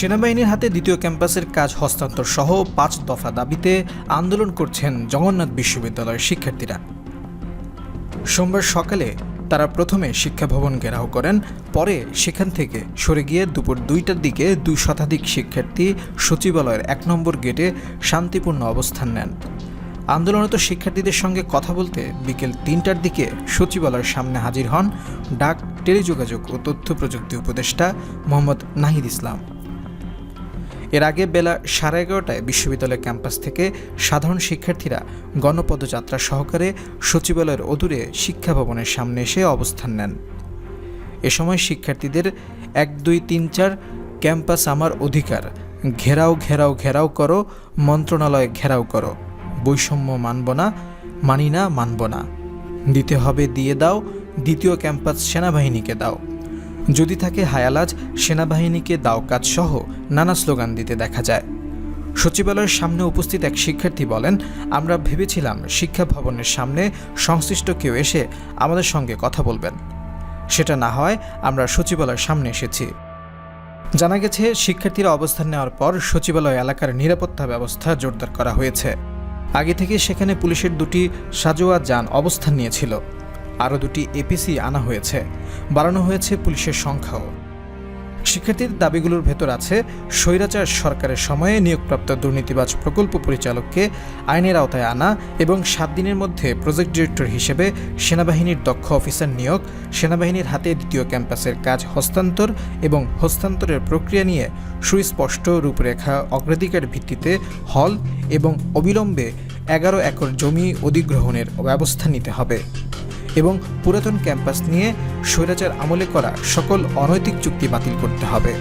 সেনাবাহিনীর হাতে দ্বিতীয় ক্যাম্পাসের কাজ হস্তান্তর সহ পাঁচ দফা দাবিতে আন্দোলন করছেন জগন্নাথ বিশ্ববিদ্যালয়ের শিক্ষার্থীরা। সোমবার সকালে তারা প্রথমে শিক্ষা ভবন ঘেরাও করেন, পরে সেখান থেকে সরে গিয়ে দুপুর দুইটার দিকে দুই শতাধিক শিক্ষার্থী সচিবালয়ের এক নম্বর গেটে শান্তিপূর্ণ অবস্থান নেন। আন্দোলনরত শিক্ষার্থীদের সঙ্গে কথা বলতে বিকেল তিনটার দিকে সচিবালয়ের সামনে হাজির হন ডাক, টেলিযোগাযোগ ও তথ্য প্রযুক্তি উপদেষ্টা মোহাম্মদ নাহিদ ইসলাম। এর আগে বেলা সাড়ে এগারোটায় বিশ্ববিদ্যালয় ক্যাম্পাস থেকে সাধারণ শিক্ষার্থীরা গণপদযাত্রা সহকারে সচিবালয়ের অদূরে শিক্ষা ভবনের সামনে এসে অবস্থান নেন। এ সময় শিক্ষার্থীদের এক, দুই, তিন, চার ক্যাম্পাস আমার অধিকার। ঘেরাও ঘেরাও ঘেরাও করো, মন্ত্রণালয় ঘেরাও করো। বৈষম্য মানব না, মানি না, মানব না। দিতে হবে, দিয়ে দাও, দ্বিতীয় ক্যাম্পাস সেনাবাহিনীকে দাও। যদি থাকে হায়ালাজ, সেনাবাহিনীকে দাও কাজ সহ নানা স্লোগান দিতে দেখা যায়। সচিবালয়ের সামনে উপস্থিত এক শিক্ষার্থী বলেন, আমরা ভেবেছিলাম শিক্ষা ভবনের সামনে সংশ্লিষ্ট কেউ এসে আমাদের সঙ্গে কথা বলবেন। সেটা না হয় আমরা সচিবালয়ের সামনে এসেছি। জানা গেছে, শিক্ষার্থীরা অবস্থান নেওয়ার পর সচিবালয় এলাকার নিরাপত্তা ব্যবস্থা জোরদার করা হয়েছে। আগে থেকে সেখানে পুলিশের দুটি সাজোয়া যান অবস্থান নিয়েছিল। আরও দুটি এপিসি আনা হয়েছে। বাড়ানো হয়েছে পুলিশের সংখ্যাও। শিক্ষার্থীদের দাবিগুলোর ভেতর আছে, স্বৈরাচার সরকারের সময়ে নিয়োগপ্রাপ্ত দুর্নীতিবাজ প্রকল্প পরিচালককে আইনের আওতায় আনা এবং সাত দিনের মধ্যে প্রজেক্ট ডিরেক্টর হিসেবে সেনাবাহিনীর দক্ষ অফিসার নিয়োগ, সেনাবাহিনীর হাতে দ্বিতীয় ক্যাম্পাসের কাজ হস্তান্তর এবং হস্তান্তরের প্রক্রিয়া নিয়ে সুস্পষ্ট রূপরেখা, অগ্রাধিকার ভিত্তিতে হল এবং অবিলম্বে এগারো একর জমি অধিগ্রহণের ব্যবস্থা নিতে হবে। এবং পুরাতন ক্যাম্পাস নিয়ে স্বৈরাচার আমলে করা সকল অনৈতিক চুক্তি বাতিল করতে হবে।